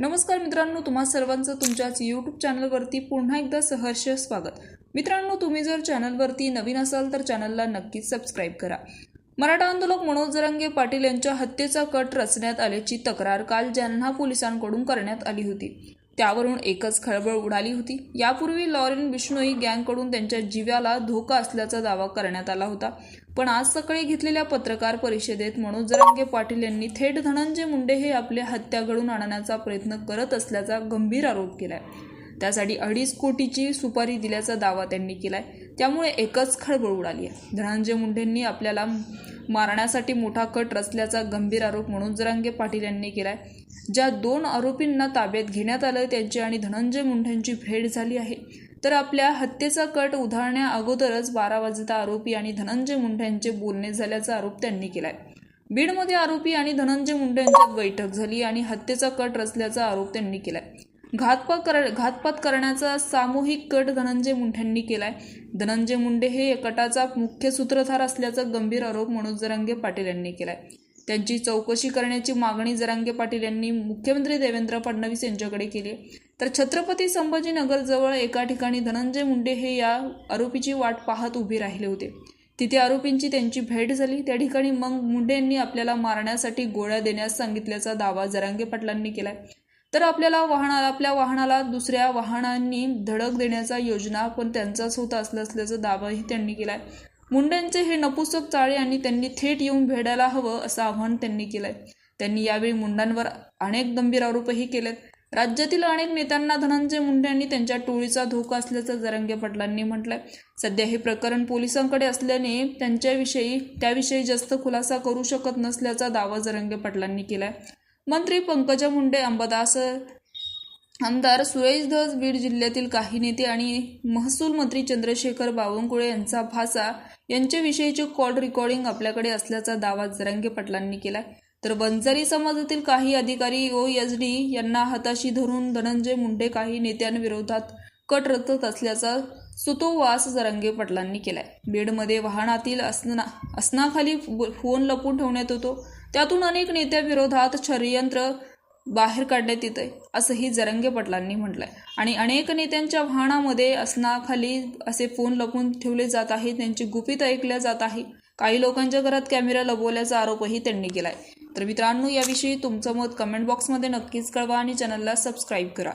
नमस्कार मित्रांनो तुम्हा सर्वांचं तुमच्याच यूट्यूब चॅनलवरती पुन्हा एकदा सहर्ष स्वागत. मित्रांनो तुम्ही जर चॅनलवरती नवीन असाल तर चॅनलला नक्कीच सबस्क्राईब करा. मराठा आंदोलक मनोज जरांगे पाटील यांच्या हत्येचा कट रचण्यात आल्याची तक्रार काल जालना पोलिसांकडून करण्यात आली होती. त्यावरून एकच खळबळ उडाली होती. यापूर्वी लॉरेन बिश्नोई गँगकडून त्यांच्या जीवाला धोका असल्याचा दावा करण्यात आला होता. पण आज सकाळी घेतलेल्या पत्रकार परिषदेत मनोज जरांगे पाटील यांनी थेट धनंजय मुंडे हे आपले हत्या घडून आणण्याचा प्रयत्न करत असल्याचा गंभीर आरोप केलाय. त्यासाठी अडीच कोटीची सुपारी दिल्याचा दावा त्यांनी केलाय. त्यामुळे एकच खळबळ उडाली आहे. धनंजय मुंडेंनी आपल्याला मारण्यासाठी मोठा कट रचल्याचा गंभीर आरोप मनोज जरांगे पाटील यांनी केलाय. ज्या दोन आरोपींना ताब्यात घेण्यात आलं त्यांची आणि धनंजय मुंडेंची भेट झाली आहे. तर आपल्या हत्येचा कट उधळण्या अगोदरच बारा वाजता आरोपी आणि धनंजय मुंडे यांचे बोलणे झाल्याचा आरोप त्यांनी केलाय. बीडमध्ये आरोपी आणि धनंजय मुंडे यांच्यात बैठक झाली आणि हत्येचा कट रचल्याचा आरोप त्यांनी केलाय. घातपात कर घातपात करण्याचा सामूहिक कट धनंजय मुंडेंनी केलाय. धनंजय मुंडे हे कटाचा मुख्य सूत्रधार असल्याचा गंभीर आरोप मनोज जरांगे पाटील यांनी केलाय. त्यांची चौकशी करण्याची मागणी जरांगे पाटील यांनी मुख्यमंत्री देवेंद्र फडणवीस यांच्याकडे केली तर छत्रपती संभाजीनगरजवळ एका ठिकाणी धनंजय मुंडे हे या आरोपीची वाट पाहत उभे राहिले होते. तिथे आरोपींची त्यांची भेट झाली. त्या ठिकाणी मग मुंडे यांनी आपल्याला मारण्यासाठी गोळ्या देण्यास सांगितल्याचा दावा जरांगे पाटलांनी केलाय. तर आपल्याला वाहनाला आपल्या वाहनाला दुसऱ्या वाहनांनी धडक देण्याचा योजना पण त्यांचाच होता असलं असल्याचा दावाही त्यांनी केलाय. मुंडेंचे हे नपुसक चाळे आणि त्यांनी थेट येऊन भेडायला हवं असं आव्हान त्यांनी केलंय. त्यांनी यावेळी मुंडांवर अनेक गंभीर आरोपही केलेत. राज्यातील अनेक नेत्यांना धनंजय मुंडे यांनी त्यांच्या टोळीचा धोका असल्याचं जरंगे पाटलांनी म्हटलंय. सध्या हे प्रकरण पोलिसांकडे असल्याने त्यांच्याविषयी त्याविषयी जास्त खुलासा करू शकत नसल्याचा दावा जरंगे पाटलांनी केलाय. मंत्री पंकजा मुंडे अंबादास आमदार सुरेश धस बीड जिल्ह्यातील काही नेते आणि महसूल मंत्री चंद्रशेखर बावनकुळे यांचा भासा यांच्याविषयीचे कॉल रेकॉर्डिंग आपल्याकडे असल्याचा दावा जरांगे पाटलांनी केला तर बंजारी समाजातील काही अधिकारी ओ एस डी यांना हाताशी धरून धनंजय मुंडे काही नेत्यांविरोधात कट रचत असल्याचा सुतोवास जरांगे पाटलांनी केलाय. बीडमध्ये वाहनातील असना असनाखाली फोन लपून ठेवण्यात येतो त्यातून अनेक नेत्याविरोधात षडयंत्र बाहेर काढण्यात येत आहे असंही जरंगे पाटलांनी म्हटलंय. आणि अनेक नेत्यांच्या वाहनामध्ये असनाखाली असे फोन लपून ठेवले जात आहेत त्यांची गुपित ऐकल्या जात आहे काही लोकांच्या घरात कॅमेरा लपवल्याचा आरोपही त्यांनी केलाय. तर मित्रांनो याविषयी तुमचं मत कमेंट बॉक्समध्ये नक्कीच कळवा आणि चॅनलला सबस्क्राईब करा.